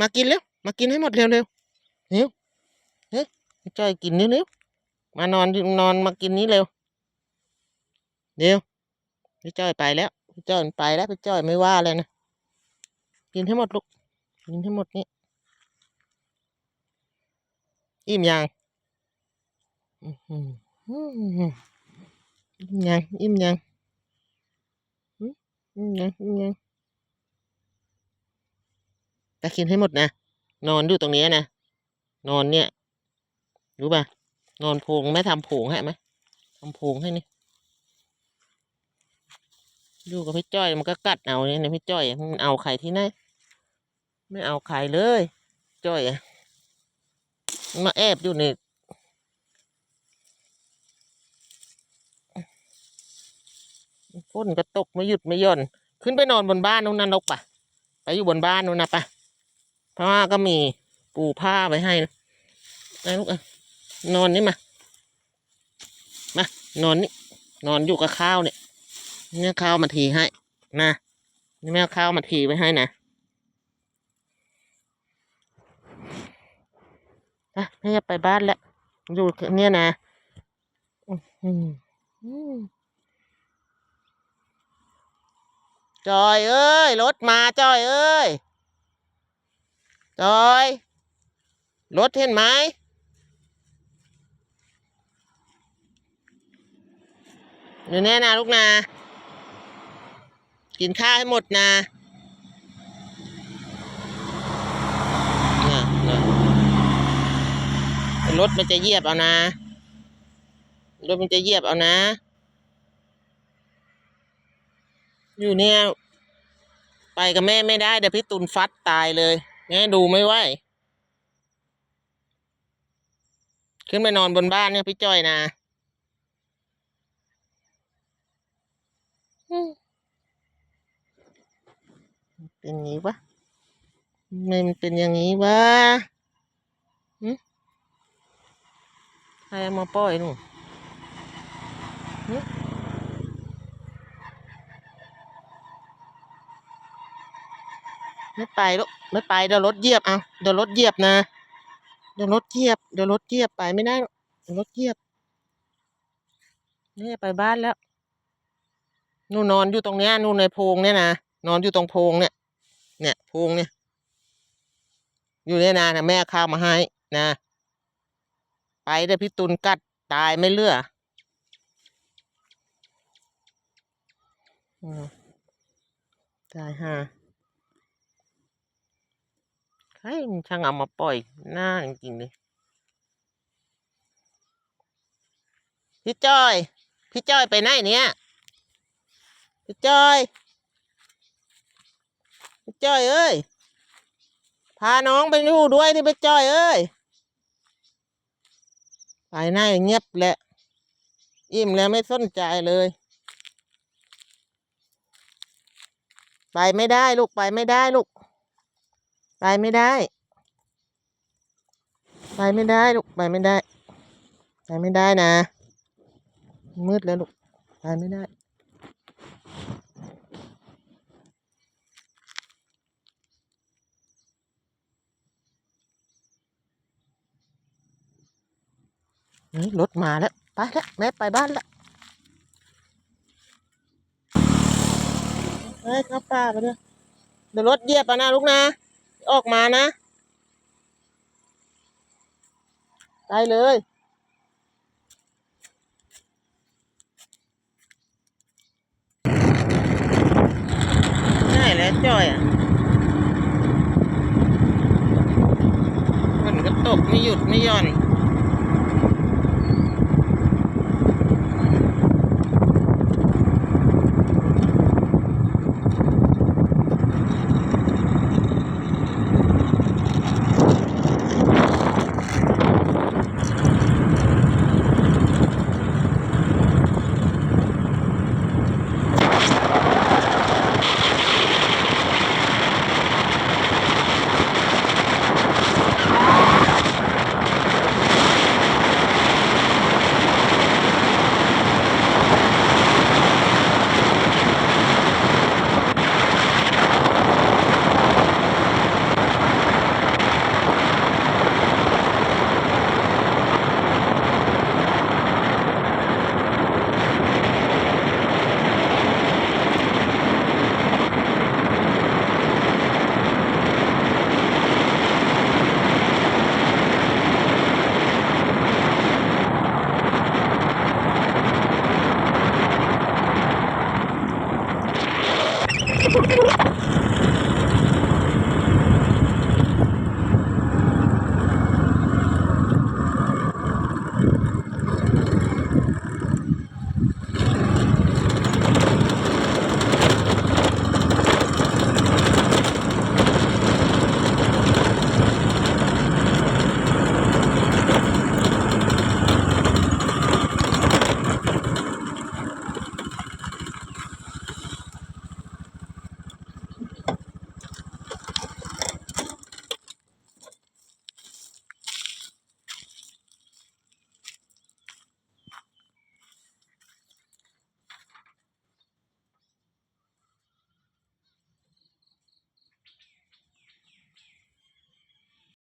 มากินเร็ว มากินให้หมดเร็วเร็วเร็วเฮ้ยจ้อยกินเร็วเร็วมานอนนอนมากินนี้เร็ว เร็ว พี่จ้อยไปแล้ว พี่จ้อยไปแล้ว พี่จ้อยไม่ว่าเลยนะ กินให้หมดลูก กินให้หมดนี่ อิ่มยังอื้มอื้มอื้มยัง อิ่มยัง อิ่มยัง อิ่มยัง แต่กินให้หมดนะ นอนอยู่ตรงนี้นะ นอนเนี่ย รู้ป่ะ นอนโพงแม่ทำโพงให้ไหมทำโพงให้นี่อยู่กับพี่จ้อยมันก็กัดเอาเนี่ยนะพี่จ้อยมันเอาใครที่ไหนไม่เอาใครเลย จ้อยอะมาแอบอยู่นี่ฝนก็ตกไม่หยุดไม่หย่อน ขึ้นไปนอนบนบ้านนู้นนะนกปะไปอยู่บนบ้านนู้นนะปะ พราะว่าก็มีปูผ้าไว้ให้นะนะลูกอะนอนนี่มา มานอนนี่นอนอยู่กับข้าวเนี่ยเนี่ยข้าวมาทีให้ นะนี่แม่ข้าวมาทีไว้ให้นะอะแม่จะไปบ้านแล้วอยู่เนี่ยนะอือหือจอยเอ้ยรถมาจอยเอ้ย จอย รถเห็นไหมเดี๋ยวนี้นะลูกนะกินข้าวให้หมดนะนะนะรถมันจะเหยียบเอานะ รถมันจะเหยียบเอานะ อยู่เนี่ย ไปกับแม่ไม่ได้เดี๋ยวพี่ตุนฟัดตายเลย แม่ดูไม่ไหว ขึ้นไปนอนบนบ้านเนี่ยพี่จ้อยนะเป็นอย่างนี้วะทำไมมันเป็นอย่างนี้วะใครมาปล่อยหนู ไม่ไปลูกไม่ไปเดี๋ยวรถเหยียบเอาเดี๋ยวรถเหยียบนะ เดี๋ยวรถเหยียบเดี๋ยวรถเหยียบไปไม่ได้เดี๋ยวรถเหยียบนี่ไปบ้านแล้วหนูนอนอยู่ตรงเนี้ยหนูในโพงเนี่ยนะนอนอยู่ตรงโพงเนี่ย เนี่ยโพงเนี่ย อยู่เนี่ยนะนะแม่ข้าวมาให้นะ ไปเดี๋ยวพี่ตุนกัดตายไม่เลืออืมตายฮะ ใครมันช่างเอามาปล่อยหน้าจริงๆเลยพี่จ้อย พี่จ้อยไปไหนเนี่ย พี่จ้อย พี่จ้อยเอ้ย พาน้องไปอยู่ด้วยนี่พี่จ้อยเอ้ย ไปไหนเงียบแหละ อิ่มแล้วไม่สนใจเลย ไปไม่ได้ลูกไปไม่ได้ลูก ไปไม่ได้ ไปไม่ได้ลูกไปไม่ได้ ไปไม่ได้นะ มืดแล้วลูกไปไม่ได้รถมาแล้ว ไปแล้วแม่ไปบ้านแล้วเฮ้ยเข้าป่าไปเลยเดี๋ยวรถเหยียบอะนะลูกนะ ออกมานะ ได้เลย ได้แล้วจ้อยอะฝนก็ตกไม่หยุดไม่หย่อน